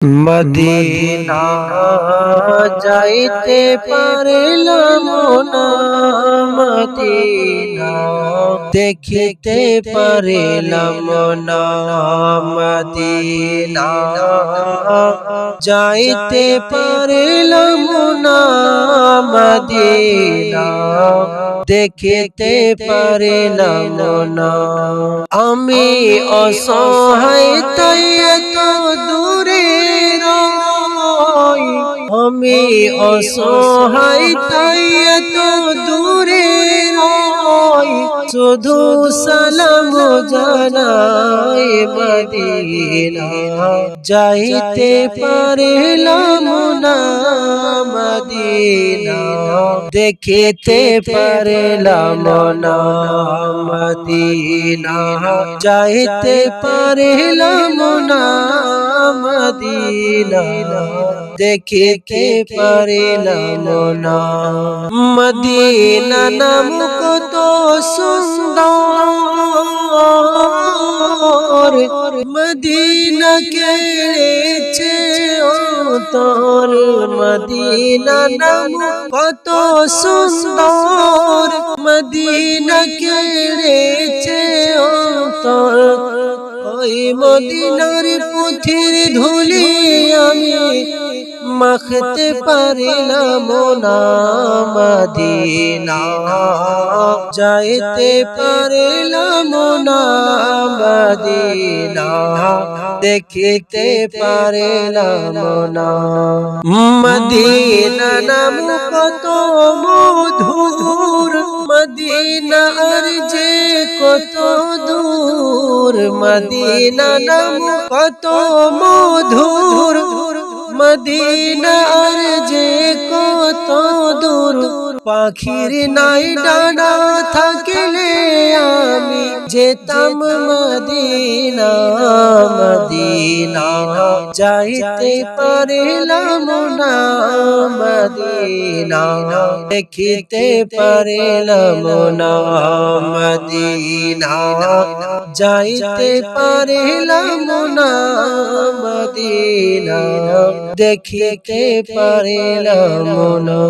Medina যাইতে পারিলাম না Medina দেখিতে পারিলাম না মদিনা যাইতে পারিলাম না মদিনা দেখিতে পারিলাম না আমি অসহায় তাই এত অসহায় দূরে শুধু সালাম জানাই মদিনা। যাইতে পারিলাম না মদিনা। দেখিতে পারিলাম না মদিনা। যাইতে পারিলাম না মদিনা। দেখিতে পারিলাম না মদিনা নাম কত সুন্দর। মদিনা কেড়েছে তোর মদিনা নাম কত সুন্দর। মদিনা ওই মদিনার পুথির ধুলি আমি মাখতে পারিলাম না মদিনা। যাইতে পারিলাম না মদিনা। দেখিতে পারিলাম না। মদিনা নাম কত মধুর। মদিনার যে কত দূর মদিনা নাম কত মধুর। মদিনার যে কত দূর, পাখির নাই ডানা থাকলে আমি যেতাম মদিনা মদিনা। যাইতে পারিলাম না, মদিনা। দেখিতে পারিলাম না, মদিনা। যাইতে পারিলাম না, মদিনা। দেখিতে পারিলাম না।